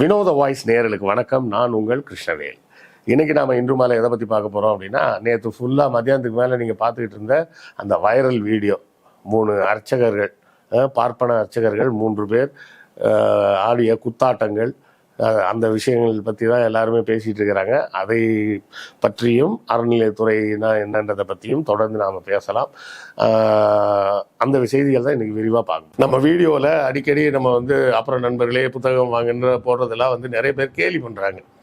வினோத வாய்ஸ் நேரலுக்கு வணக்கம். நான் உங்கள் கிருஷ்ணவேல். இன்னைக்கு நாம இன்று மாலை எதை பத்தி பார்க்க போறோம் அப்படின்னா நேற்று ஃபுல்லா மத்தியானத்துக்கு மேல நீங்க பார்த்துக்கிட்டு இருந்த அந்த வைரல் வீடியோ மூணு அர்ச்சகர்கள் பார்ப்பன அர்ச்சகர்கள் மூன்று பேர் ஆடிய குத்தாட்டங்கள் அந்த விஷயங்கள் பற்றி தான் எல்லாருமே பேசிகிட்டு இருக்கிறாங்க. அதை பற்றியும் அறநிலையத்துறைனா என்னன்றதை பற்றியும் தொடர்ந்து நாம் பேசலாம். அந்த செய்திகள் தான் இன்றைக்கி விரிவாக பார்க்கணும். நம்ம வீடியோவில் அடிக்கடி நம்ம வந்து அப்புறம் நண்பர்களே புத்தகம் வாங்குன்ற போடுறதெல்லாம் வந்து நிறைய பேர் கேலி பண்ணுறாங்க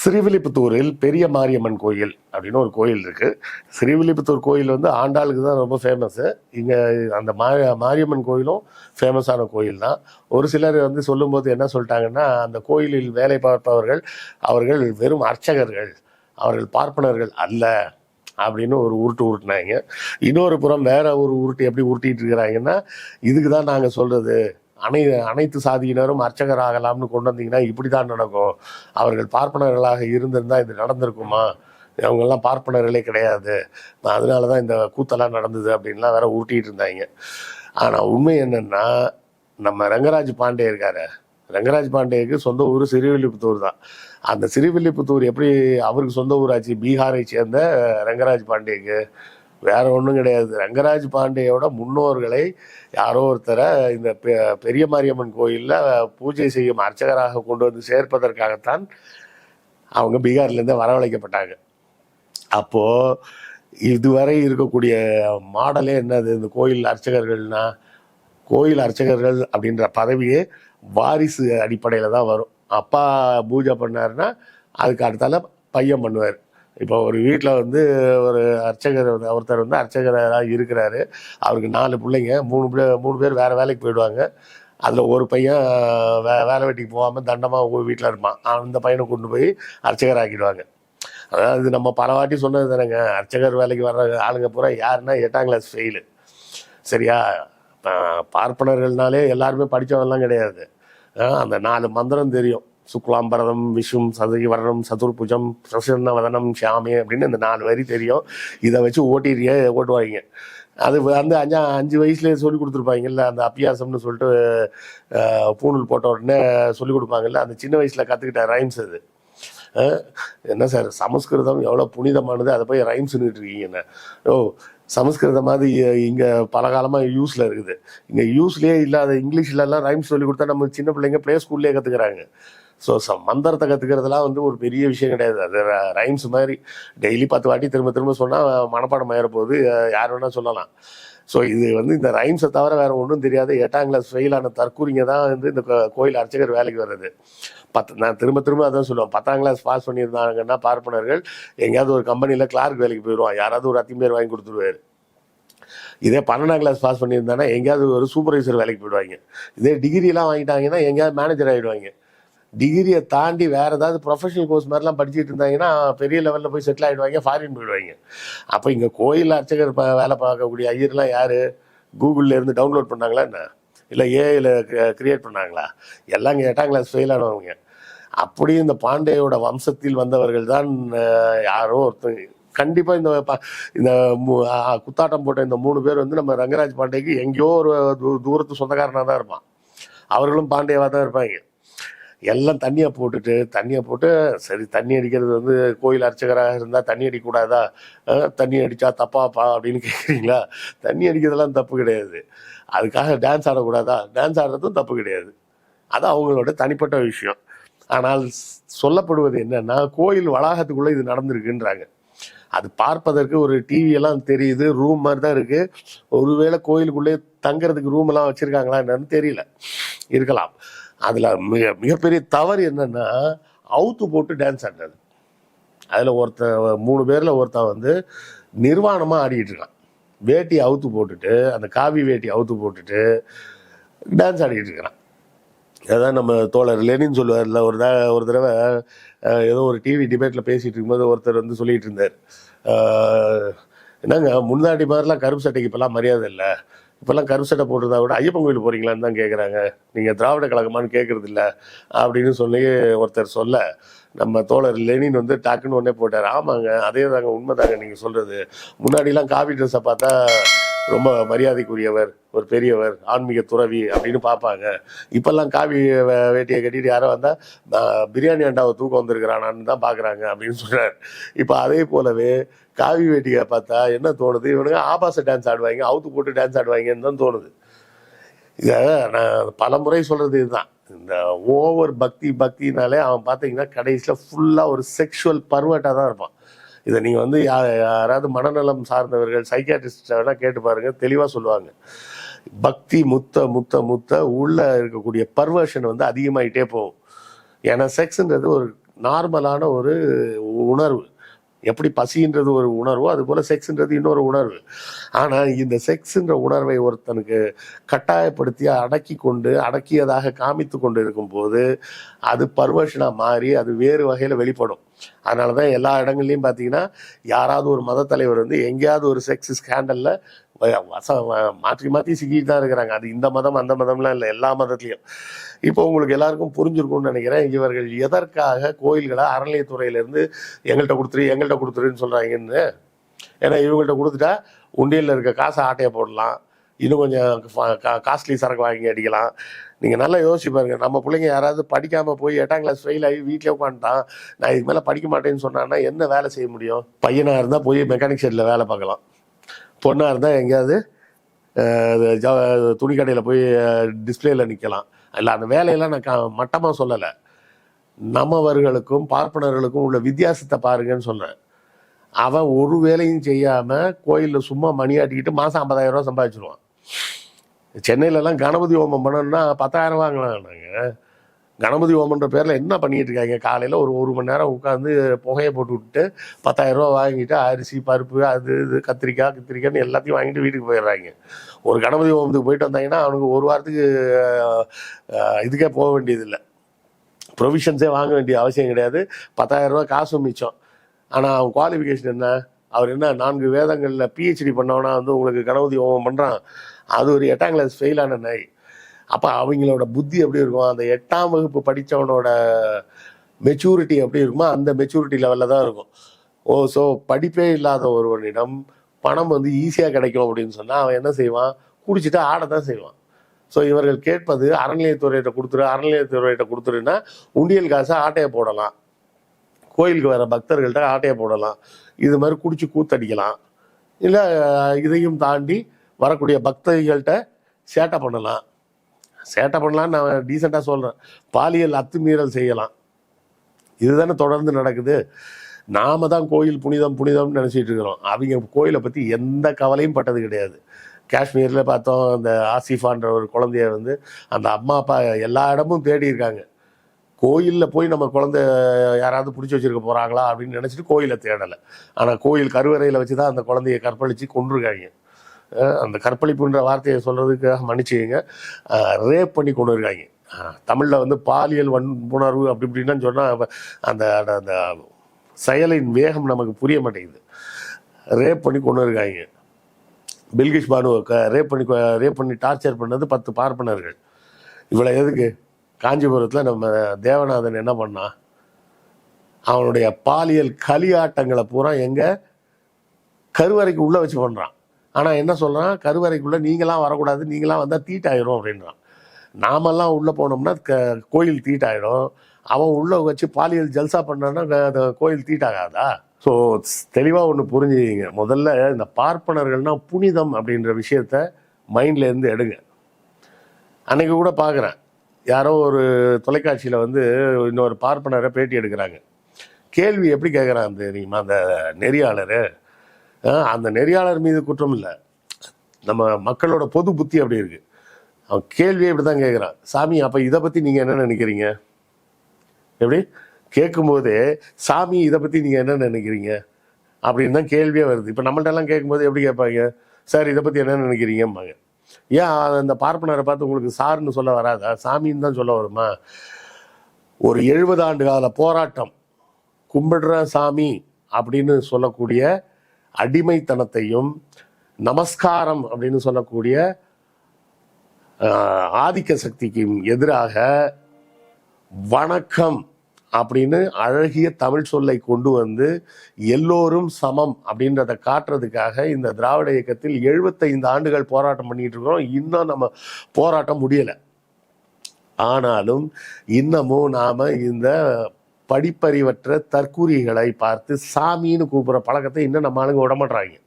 ஸ்ரீவில்லிபுத்தூரில் பெரிய மாரியம்மன் கோயில் அப்படின்னு ஒரு கோயில் இருக்குது ஸ்ரீவில்லிபுத்தூர் கோயில் வந்து ஆண்டாளுக்கு தான் ரொம்ப ஃபேமஸ்ஸு இங்கே அந்த மா மாரியம்மன் கோயிலும் ஃபேமஸான கோயில் தான். ஒரு சிலர் வந்து சொல்லும்போது என்ன சொல்லிட்டாங்கன்னா அந்த கோயிலில் வேலை பார்ப்பவர்கள் அவர்கள் வெறும் அர்ச்சகர்கள் அவர்கள் பார்ப்பனர்கள் அல்ல அப்படின்னு ஒரு உருட்டு உருட்டினாங்க. இன்னொரு புறம் வேற ஒரு உருட்டு எப்படி உருட்டிட்டு இருக்கிறாங்கன்னா இதுக்கு தான் நாங்கள் சொல்கிறது அனை அனைத்து சாதியினரும் அர்ச்சகர் ஆகலாம்னு கொண்டு வந்தீங்கன்னா இப்படி தான் நடக்கும். அவர்கள் பார்ப்பனர்களாக இருந்திருந்தால் இது நடந்திருக்குமா? அவங்கெல்லாம் பார்ப்பனர்களே கிடையாது. அதனால தான் இந்த கூத்தெல்லாம் நடந்தது அப்படின்லாம் வேற ஊட்டிகிட்டு இருந்தாங்க. ஆனால் உண்மை என்னென்னா நம்ம ரங்கராஜ் பாண்டே இருக்காரு. ரங்கராஜ் பாண்டேக்கு சொந்த ஊர் சிறுவில்லிபுத்தூர் தான். அந்த சிறுவில்லிபுத்தூர் எப்படி அவருக்கு சொந்த ஊராச்சு? பீகாரை சேர்ந்த ரங்கராஜ் பாண்டேக்கு. வேற ஒன்றும் கிடையாது. ரங்கராஜ் பாண்டேயோட முன்னோர்களை யாரோ ஒருத்தரை இந்த பெ- பெரிய மாரியம்மன் கோயிலில் பூஜை செய்யும் அர்ச்சகராக கொண்டு வந்து சேர்ப்பதற்காகத்தான் அவங்க பீகார்லேருந்து வரவழைக்கப்பட்டாங்க. அப்போது இதுவரை இருக்கக்கூடிய மாடலே என்னது? இந்த கோயில் அர்ச்சகர்கள்னா கோயில் அர்ச்சகர்கள் அப்படின்ற பதவியே வாரிசு அடிப்படையில் தான் வரும். அப்பா பூஜை பண்ணாருன்னா அதுக்கு அடுத்தால பையன் பண்ணுவார். இப்போ ஒரு வீட்டில் வந்து ஒரு அர்ச்சகர் வந்து- ஒருத்தர் வந்து அர்ச்சகராக இருக்கிறாரு. அவருக்கு நாலு பிள்ளைங்க மூணு பிள்ளை மூணு பேர் வேறு வேலைக்கு போயிடுவாங்க. அதில் ஒரு பையன் வே வேலை வெட்டிக்கு போகாமல் தண்டமாக வீட்டில் இருப்பான். அந்த பையனை கொண்டு போய் அர்ச்சகர் ஆக்கிடுவாங்க அதாவது நம்ம பல வாட்டி சொன்னது தானேங்க. அர்ச்சகர் வேலைக்கு வர்ற ஆளுங்க பூரா யாருன்னா எட்டாம் கிளாஸ் ஃபெயிலு சரியா? பார்ப்பனர்கள்னாலே எல்லாருமே படித்தவங்கலாம் கிடையாது. அந்த நாலு மந்திரம் தெரியும். சுக்லாம்பரதம் விஷும் சதுகி வரணம் சதுர்புஜம் பிரசன்ன வதனம் ஷாமி அப்படின்னு இந்த நாலு வரி தெரியும். இதை வச்சு ஓட்டிடுறிய ஓட்டுவாங்க. அது வந்து அஞ்சா அஞ்சு வயசுலேயே சொல்லி கொடுத்துருப்பாங்கல்ல அந்த அப்பியாசம்னு சொல்லிட்டு பூணூல் போட்ட உடனே சொல்லி கொடுப்பாங்கல்ல அந்த சின்ன வயசில் கற்றுக்கிட்ட ரைம்ஸ் அது. என்ன சார் சமஸ்கிருதம் எவ்வளோ புனிதமானது அதை போய் ரைம்ஸ்னுட்டு இருக்கீங்கன்னு ஓ சமஸ்கிருதம் அது இங்கே பல காலமாக யூஸில் இருக்குது. இங்கே யூஸ்லேயே இல்லாத இங்கிலீஷ்லலாம் ரைம்ஸ் சொல்லி கொடுத்தா நம்ம சின்ன பிள்ளைங்க ப்ளே ஸ்கூல்லேயே கற்றுக்குறாங்க ஸோ மந்திரத்தை கற்றுக்கிறதுலாம் வந்து ஒரு பெரிய விஷயம் கிடையாது. அது ரைம்ஸ் மாதிரி டெய்லி பத்து வாட்டி திரும்ப திரும்ப சொன்னால் மனப்பாடம் ஆயிர போது யார் வேணால் சொல்லலாம். ஸோ இது வந்து இந்த ரைம்ஸை தவிர வேறு ஒன்றும் தெரியாது. எட்டாம் கிளாஸ் ஃபெயிலான தற்கூரிங்க தான் வந்து இந்த கோயில் அர்ச்சகர் வேலைக்கு வர்றது. பத்து நான் திரும்ப திரும்ப அதான் சொல்லுவேன். பத்தாம் கிளாஸ் பாஸ் பண்ணியிருந்தாங்கன்னா பார்ப்பனர்கள் எங்கேயாவது ஒரு கம்பெனியில் கிளார்க் வேலைக்கு போயிடுவான் யாராவது ஒரு அத்தி பேர் வாங்கி கொடுத்துருவாரு. இதே பன்னெண்டாம் கிளாஸ் பாஸ் பண்ணியிருந்தாங்கன்னா எங்கேயாவது ஒரு சூப்பர்வைசர் வேலைக்கு போயிடுவாங்க. இதே டிகிரிலாம் வாங்கிட்டாங்கன்னா எங்கேயாவது மேனேஜர் ஆகிடுவாங்க டிகிரியை தாண்டி வேற ஏதாவது ப்ரொஃபஷனல் கோர்ஸ் மாதிரிலாம் படிச்சுட்டு இருந்தாங்கன்னா பெரிய லெவலில் போய் செட்டில் ஆகிடுவாங்க ஃபாரின் போயிடுவாங்க. அப்போ இங்கே கோயில் அர்ச்சகர் வேலை பார்க்கக்கூடிய ஐயர்லாம் யார்? கூகுளில் இருந்து டவுன்லோட் பண்ணாங்களா என்ன? இல்லை ஏஐயில் கிரியேட் பண்ணாங்களா? எல்லாம் எட்டாம் கிளாஸ் ஃபெயில் ஆனவங்க. அப்படியும் இந்த பாண்டேயோட வம்சத்தில் வந்தவர்கள் தான் யாரோ ஒருத்தங்க கண்டிப்பாக இந்த இந்த குத்தாட்டம் போட்ட இந்த மூணு பேர் வந்து நம்ம ரங்கராஜ் பாண்டேக்கு எங்கேயோ ஒரு தூ- தூரத்து சொந்தக்காரனாக தான் இருப்பான். அவர்களும் பாண்டியவாக தான் இருப்பாங்க. எல்லாம் தண்ணியை போட்டுட்டு தண்ணியை போட்டு சரி தண்ணி அடிக்கிறது வந்து கோயில் அர்ச்சகராக இருந்தால் தண்ணி அடிக்கக்கூடாதா? தண்ணி அடித்தா தப்பாப்பா அப்படின்னு கேட்குறீங்களா தண்ணி அடிக்கிறதெல்லாம் தப்பு கிடையாது. அதுக்காக டான்ஸ் ஆடக்கூடாதா? டான்ஸ் ஆடுறதும் தப்பு கிடையாது. அது அவங்களோட தனிப்பட்ட விஷயம். ஆனால் சொல்லப்படுவது என்னன்னா கோயில் வளாகத்துக்குள்ளே இது நடந்திருக்குன்றாங்க. அது பார்ப்பதற்கு ஒரு டிவியெல்லாம் தெரியுது ரூம் மாதிரி தான் இருக்கு. ஒருவேளை கோயிலுக்குள்ளே தங்குறதுக்கு ரூம் எல்லாம் வச்சிருக்காங்களா என்னன்னு தெரியல. இருக்கலாம். அதில் மிக மிகப்பெரிய தவறு என்னென்னா அவுத்து போட்டு டான்ஸ் ஆடுறது. அதில் ஒருத்தன் மூணு பேரில் ஒருத்தன் வந்து நிர்வாணமாக ஆடிக்கிட்டு இருக்கான். வேட்டி அவுத்து போட்டுட்டு அந்த காவி வேட்டி அவுத்து போட்டுட்டு டான்ஸ் ஆடிக்கிட்டு இருக்கிறான். அதான் நம்ம தோழர் லெனின் சொல்லுவார்ல ஒரு த ஒரு தடவை ஏதோ ஒரு டிவி டிபேட்டில் பேசிகிட்டு இருக்கும்போது ஒருத்தர் வந்து சொல்லிகிட்டு இருந்தார். என்னங்க முன்னாடி மாதிரிலாம் கருப்பு சட்டைக்கு இப்போல்லாம் மரியாதை இல்லை. இப்போல்லாம் கருசட்டை போட்டுருந்தா கூட ஐயப்பன் கோயில் போகிறீங்களான்னு தான் கேட்குறாங்க நீங்கள் திராவிட கழகமான்னு கேட்குறது இல்லை அப்படின்னு சொல்லி ஒருத்தர் சொல்ல நம்ம தோழர் லெனின் வந்து டக்குன்னு ஒன்னே போட்டார். ஆமாங்க அதே தாங்க உண்மைதாங்க நீங்கள் சொல்கிறது முன்னாடிலாம் காவி ட்ரெஸ்ஸை பார்த்தா ரொம்ப மரியாதைக்குரியவர் ஒரு பெரியவர் ஆன்மீக துறவி அப்படின்னு பார்ப்பாங்க. இப்பெல்லாம் காவி வேட்டியை கட்டிட்டு யாரோ வந்தால் பிரியாணி அண்டாவை தூக்கம் வந்திருக்கிறானான்னு தான் பார்க்குறாங்க அப்படின்னு சொல்கிறார் இப்போ அதே போலவே காவி வேட்டியை பார்த்தா என்ன தோணுது? இவனுங்க ஆபாச டான்ஸ் ஆடுவாங்க அவுத்து போட்டு டான்ஸ் ஆடுவாங்கன்னு தான் தோணுது. இதை நான் பல முறை சொல்கிறது இதுதான். இந்த ஓவர் பக்தி பக்தினாலே அவன் பார்த்தீங்கன்னா கடைசியில் ஃபுல்லாக ஒரு செக்ஷுவல் பர்வட்டாக தான் இருப்பான். இதை நீங்கள் வந்து யா யாராவது மனநலம் சார்ந்தவர்கள் சைக்காட்ரிஸ்ட் வேணால் கேட்டு பாருங்க தெளிவாக சொல்லுவாங்க. பக்தி முத்த முத்த முத்த உள்ள இருக்கக்கூடிய பர்வர்ஷன் வந்து அதிகமாகிட்டே போகும். ஏன்னா செக்ஸுன்றது ஒரு நார்மலான ஒரு உணர்வு. எப்படி பசின்றது ஒரு உணர்வோ அது போல செக்ஸ்ன்றது இன்னொரு உணர்வு. ஆனால் இந்த செக்ஸ்ன்ற உணர்வை ஒருத்தனுக்கு கட்டாயப்படுத்தி அடக்கி கொண்டு அடக்கியதாக காமித்து கொண்டு இருக்கும்போது அது பர்வர்ஷனாக மாறி அது வேறு வகையில் வெளிப்படும். அதனால தான் எல்லா இடங்கள்லையும் பார்த்தீங்கன்னா யாராவது ஒரு மத தலைவர் வந்து எங்கேயாவது ஒரு செக்ஸ் ஸ்கேண்டலில் மாற்றி மாற்றி சிக்கிட்டு தான் இருக்கிறாங்க. அது இந்த மதம் அந்த மதம்லாம் இல்லை. எல்லா மதத்துலையும். இப்போ உங்களுக்கு எல்லாருக்கும் புரிஞ்சிருக்கும்னு நினைக்கிறேன். இவர்கள் எதற்காக கோயில்களை அறநிலையத்துறையிலேருந்து எங்கள்கிட்ட கொடுத்துரு எங்கள்கிட்ட கொடுத்துருன்னு சொல்கிறாங்கன்னு ஏன்னா இவங்கள்ட்ட கொடுத்துட்டா உண்டியலில் இருக்க காசை ஆட்டையை போடலாம். இன்னும் கொஞ்சம் கா காஸ்ட்லி சரக்கு வாங்கி அடிக்கலாம். நீங்கள் நல்லா யோசிச்சு பாருங்க. நம்ம பிள்ளைங்க யாராவது படிக்காமல் போய் எட்டாம் கிளாஸ் ஃபெயில் ஆகி வீட்டிலே உட்காந்துட்டான் நான் இதுக்கு மேலே படிக்க மாட்டேன்னு சொன்னான்னா என்ன வேலை செய்ய முடியும்? பையனாக இருந்தால் போய் மெக்கானிக் ஷெட்டில் வேலை பார்க்கலாம். பொண்ணாக இருந்தால் எங்கேயாவது துணி ஜ- துணிக்கடையில் போய் டிஸ்பிளேல நிற்கலாம் இல்லை அந்த வேலையெல்லாம் நான் க மட்டமாக சொல்லலை. நம்மவர்களுக்கும் பார்ப்பனர்களுக்கும் உள்ள வித்தியாசத்தை பாருங்கன்னு சொன்னேன் அவன் ஒரு வேலையும் செய்யாமல் கோயிலில் சும்மா மணி ஆட்டிக்கிட்டு மாதம் ஐம்பதாயிரம் ரூபா சம்பாதிச்சிருவான். சென்னையிலலாம் கணபதி ஹோமம் பண்ணணும்னா பத்தாயிரம் வாங்கலாம் நாங்கள் கணபதி ஹோமன்ற பேரில் என்ன பண்ணிகிட்டு இருக்காங்க காலையில் ஒரு ஒரு மணி நேரம் உட்காந்து புகையை போட்டு விட்டுட்டு பத்தாயிரம் ரூபா வாங்கிட்டு அரிசி பருப்பு அது இது கத்திரிக்காய் கத்திரிக்காய்னு எல்லாத்தையும் வாங்கிட்டு வீட்டுக்கு போயிடுறாங்க. ஒரு கணபதி ஹோமத்துக்கு போயிட்டு வந்தாங்கன்னா அவனுக்கு ஒரு வாரத்துக்கு இதுக்கே போக வேண்டியதில்லை. ப்ரொவிஷன்ஸே வாங்க வேண்டிய அவசியம் கிடையாது. பத்தாயிரம் ரூபாய் காசும் மிச்சம். ஆனால் அவன் குவாலிஃபிகேஷன் என்ன? அவர் என்ன நான்கு வேதங்களில் பிஹெச்டி பண்ணவனா வந்து உங்களுக்கு கணபதி ஹோமம் பண்ணுறான் அது ஒரு எட்டாம் கிளாஸ் ஃபெயிலான நாய். அப்போ அவங்களோட புத்தி எப்படி இருக்கும் அந்த எட்டாம் வகுப்பு படித்தவனோட மெச்சூரிட்டி எப்படி இருக்குமோ அந்த மெச்சூரிட்டி லெவலில் தான் இருக்கும். ஓ ஸோ படிப்பே இல்லாத ஒருவனிடம் பணம் வந்து ஈஸியாக கிடைக்கும் அப்படின்னு சொன்னால் அவன் என்ன செய்வான்? குடிச்சிட்டு ஆட தான் செய்வான். ஸோ இவர்கள் கேட்பது அறநிலையத்துறையிட்ட கொடுத்துரு அறநிலையத்துறையிட்ட கொடுத்துருன்னா உண்டியல் காசை ஆட்டையை போடலாம். கோயிலுக்கு வர பக்தர்கள்ட்ட ஆட்டையை போடலாம். இது மாதிரி குடிச்சு கூத்தடிக்கலாம். இல்லை இதையும் தாண்டி வரக்கூடிய பக்தர்கள்ட்ட சேட்டை பண்ணலாம். சேட்டை பண்ணலான்னு நான் டீசெண்டாக சொல்கிறேன் பாலியல் அத்துமீறல் செய்யலாம். இதுதானே தொடர்ந்து நடக்குது. நாம தான் கோயில் புனிதம் புனிதம்னு நினச்சிட்டு இருக்கிறோம். அவங்க கோயிலை பற்றி எந்த கவலையும் பட்டது கிடையாது. காஷ்மீரில் பார்த்தோம் அந்த ஆசிஃபான்ற ஒரு குழந்தைய வந்து அந்த அம்மா அப்பா எல்லா இடமும் தேடி இருக்காங்க. கோயிலில் போய் நம்ம குழந்தை யாராவது பிடிச்சி வச்சிருக்க போகிறாங்களா அப்படின்னு நினச்சிட்டு கோயிலை தேடலை. ஆனால் கோயில் கருவறையில் வச்சு தான் அந்த குழந்தைய கற்பழித்து கொண்டிருக்காங்க அந்த கற்பழிப்புன்ற வார்த்தையை சொல்கிறதுக்காக மன்னிச்சுங்க ரேப் பண்ணி கொண்டு இருக்காங்க தமிழில் வந்து பாலியல் வன்புணர்வு அப்படி இப்படின்னு சொன்னால் அந்த அந்த- அந்த செயலின் வேகம் நமக்கு புரிய மாட்டேங்குது. ரேப் பண்ணி கொண்டு இருக்காங்க பில்கிஷ் பானுவை ரேப் பண்ணி ரேப் பண்ணி டார்ச்சர் பண்ணது பத்து பார்ப்பனர்கள். இவ்வளோ எதுக்கு? காஞ்சிபுரத்தில் நம்ம தேவநாதன் என்ன பண்ணான் அவனுடைய பாலியல் களியாட்டங்களை பூரா எங்கே கருவறைக்கு உள்ளே வச்சு பண்ணுறான் ஆனால் என்ன சொல்கிறான் கருவறைக்குள்ளே நீங்களாம் வரக்கூடாது நீங்களாம் வந்தால் தீட்டாயிரும் அப்படின்றான். நாமெல்லாம் உள்ளே போனோம்னா க- கோயில் தீட்டாயிடும் அவன் உள்ள வச்சு பாலியல் ஜல்சா பண்ணான்னா அந்த கோயில் தீட்டாகாதா? ஸோ தெளிவாக ஒன்று புரிஞ்சுக்கிங்க. முதல்ல இந்த பார்ப்பனர்கள்னால் புனிதம் அப்படின்ற விஷயத்த மைண்ட்லேருந்து எடுங்க. அன்னைக்கு கூட பார்க்குறேன் யாரோ ஒரு தொலைக்காட்சியில் வந்து இன்னொரு பார்ப்பனரை பேட்டி எடுக்கிறாங்க. கேள்வி எப்படி கேட்குறான் தெரியுமா அந்த நெறியாளர்? அந்த நெறியாளர் மீது குற்றம் இல்லை. நம்ம மக்களோட பொது புத்தி அப்படி இருக்கு. அவன் கேள்வியை இப்படி தான் கேட்குறான் சாமி அப்போ இதை பற்றி நீங்கள் என்ன நினைக்கிறீங்க? எப்படி? கேட்கும்போதே சாமி இதை பற்றி நீங்கள் என்ன நினைக்கிறீங்க? அப்படின்னு தான் கேள்வியே வருது. இப்போ நம்மள்ட்ட எல்லாம் கேட்கும்போது எப்படி கேட்பாங்க? சார் இதை பற்றி என்ன நினைக்கிறீங்கம்பாங்க. ஏன் அந்த பார்ப்பனரை பார்த்து உங்களுக்கு சார்னு சொல்ல வராதா? சாமின்னு தான் சொல்ல வருமா? ஒரு எழுபது ஆண்டு கால போராட்டம். கும்பிடுற சாமி அப்படின்னு சொல்லக்கூடிய அடிமைத்தனத்தையும் நமஸ்காரம் அப்படின்னு சொல்லக்கூடிய ஆதிக்க சக்திக்கும் எதிராக வணக்கம் அப்படின்னு அழகிய தமிழ் சொல்லை கொண்டு வந்து எல்லோரும் சமம் அப்படின்றத காட்டுறதுக்காக இந்த திராவிட இயக்கத்தில் எழுபத்தைந்து ஆண்டுகள் போராட்டம் பண்ணிட்டு இருக்கிறோம். இன்னும் நம்ம போராட்டம் முடியலை. ஆனாலும் இன்னமும் நாம இந்த படிப்பறிவற்ற தற்கூரிகளை பார்த்து சாமின்னு கூப்பிட்ற பழக்கத்தை இன்னும் நம்ம ஆளுங்க விடமாட்றாங்க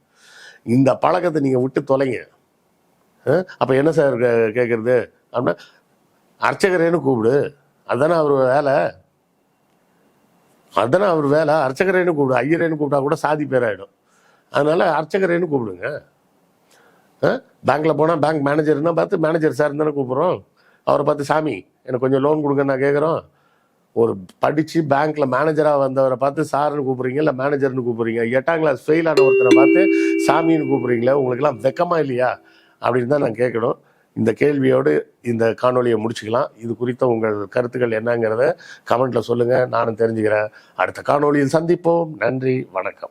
இந்த பழக்கத்தை நீங்கள் விட்டு தொலைங்க. அப்போ என்ன சார் கே- அப்படின்னா அர்ச்சகரேன்னு கூப்பிடு. அதானே அவர் வேலை? அதானே அவர் வேலை? அர்ச்சகரேன்னு கூப்பிடு. ஐயரேன்னு கூப்பிட்டா கூட சாதி பேராயிடும் அதனால அர்ச்சகரேன்னு கூப்பிடுங்க. பேங்க்ல போனால் பேங்க் மேனேஜர்னா பார்த்து மேனேஜர் சார் தானே கூப்பிட்றோம். அவரை பார்த்து சாமி எனக்கு கொஞ்சம் லோன் கொடுங்க நான் கேட்குறோம் ஒரு படித்து பேங்க்ல மேனேஜராக வந்தவரை பார்த்து சார்னு கூப்பிட்றீங்க இல்லை மேனேஜர்னு கூப்பிட்றீங்க? எட்டாம் கிளாஸ் ஃபெயில் ஆன ஒருத்தரை பார்த்து சாமின்னு கூப்பிட்றீங்களே உங்களுக்கெல்லாம் வெக்கமா இல்லையா? அப்படின்னு தான் நான் கேட்கணும். இந்த கேள்வியோடு இந்த காணொலியை முடிச்சுக்கலாம். இது குறித்த உங்கள் கருத்துக்கள் என்னங்கிறத கமெண்ட்ல சொல்லுங்க. நானும் தெரிஞ்சுக்கிறேன். அடுத்த காணொலியில் சந்திப்போம். நன்றி. வணக்கம்.